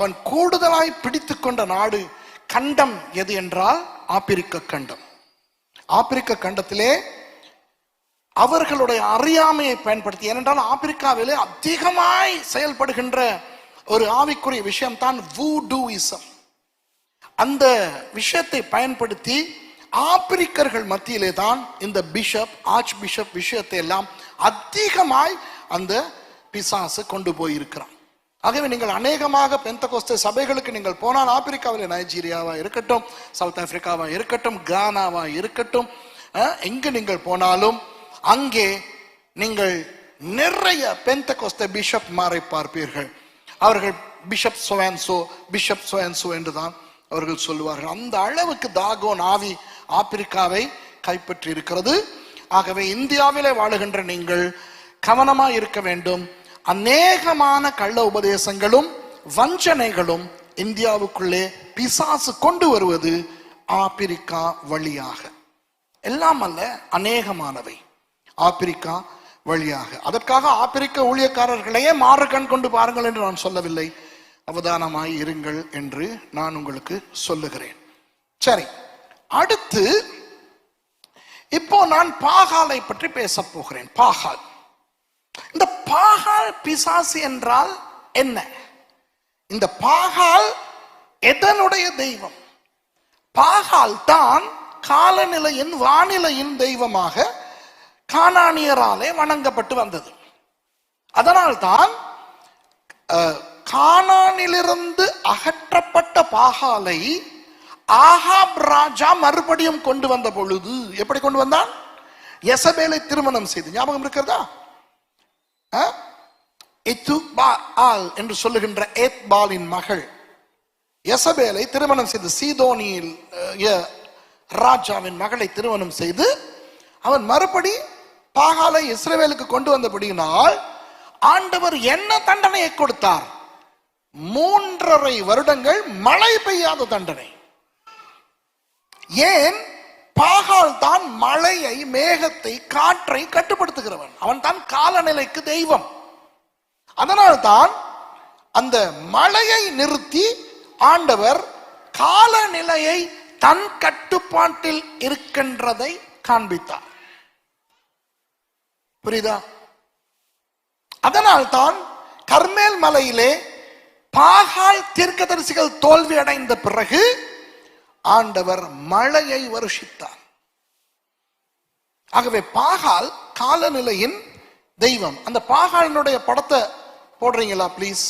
அவன் கூடுதலாய் பிடித்து கொண்ட நாடு கண்டம் எது என்றால் ஆப்பிரிக்க கண்டம். ஆப்பிரிக்க கண்டத்திலே அவர்களுடைய அறியாமையை பயன்படுத்தி ஏனென்றால் ஆப்பிரிக்காவிலே அதிகமாய் செயல்படுகின்ற ஒரு ஆவிக்குரிய விஷயம் தான் வூடூயிசம் அந்த விஷயத்தை பயன்படுத்தி ஆப்பிரிக்கர்கள் மத்தியிலே தான் இந்த பிஷப் ஆர்ச் பிஷப் விஷயத்தை எல்லாம் அதிகமாய் அந்த பிசாசு கொண்டு போயிருக்கிறான். ஆகவே நீங்கள் அநேகமாக பெந்தகோஸ்த சபைகளுக்கு நீங்கள் போனால் ஆப்பிரிக்காவில் நைஜீரியாவா இருக்கட்டும் சவுத் ஆப்பிரிக்காவா இருக்கட்டும் கானாவா இருக்கட்டும் எங்கு நீங்கள் போனாலும் அங்கே நீங்கள் நிறைய பெந்தகோஸ்த பிஷப் மாரை பார்ப்பீர்கள். அவர்கள் பிஷப் சோயான்சோ பிஷப் சோயான்சோ என்றுதான் அவர்கள் சொல்லுவார்கள். அந்த அளவுக்கு தாகோன் ஆவி ஆப்பிரிக்காவை கைப்பற்றி இருக்கிறது ஆகவே இந்தியாவிலே வாழுகின்ற நீங்கள் கவனமாக இருக்க வேண்டும். அநேகமான கள்ள உபதேசங்களும் வஞ்சனைகளும் இந்தியாவுக்குள்ளே பிசாசு கொண்டு வருவது ஆப்பிரிக்கா வழியாக. எல்லாம் அல்ல அநேகமானவை. ஆப்பிரிக்கா வழியாக. அதற்காக ஆப்பிரிக்க ஊழியக்காரர்களையே மாறு கண் கொண்டு பாருங்கள் என்று நான் சொல்லவில்லை. அவதானமாய் இருங்கள் என்று நான் உங்களுக்கு சொல்லுகிறேன். சரி அடுத்து இப்போ நான் பாகாலை பற்றி பேசப் போகிறேன். பாகால். பாகால் பிசாசு என்றால் என்ன? இந்த பாகால் எதனுடைய தெய்வம்? பாகால் தான் காலநிலையின் வானிலையின் தெய்வமாக கானானியராலே வணங்கப்பட்டு வந்தது. அதனால்தான் கானானிலிருந்து அகற்றப்பட்ட பாகாலை ஆஹாப் ராஜா மறுபடியும் கொண்டு வந்த பொழுது எப்படி கொண்டு வந்தான்? எசபேலை திருமணம் செய்து. ஞாபகம் இருக்கிறதா? அஹ்? என்று சொல்லுகின்ற ஏத் பாலின் மகள். எசபேலை திருமணம் செய்து சீதோனியில் ராஜாவின் மகளை திருமணம் செய்து அவன் மறுபடி பாகாலை இஸ்ரேவேலுக்கு கொண்டு வந்தபடியினால் ஆண்டவர் என்ன தண்டனையை கொடுத்தார்? மூன்றரை வருடங்கள் மழை பெய்யாத தண்டனை. ஏன்? பாகால் மழையை மேகத்தை காற்றை கட்டுப்படுத்துகிறவன். அவன் தான் காலநிலைக்கு தெய்வம். அதனால்தான் அந்த மழையை நிறுத்தி ஆண்டவர் காலநிலையை தன் கட்டுப்பாட்டில் இருக்கின்றதை காண்பித்தார். புரியுதா? அதனால்தான் கர்மேல் மலையிலே பாகால் தீர்க்கதரிசிகள் தோல்வி அடைந்த பிறகு ஆண்டவர் மழையை வருஷித்தார். ஆகவே பாகால் காலநிலையின் தெய்வம். அந்த பாகாலினுடைய படத்தை போடுறீங்களா ப்ளீஸ்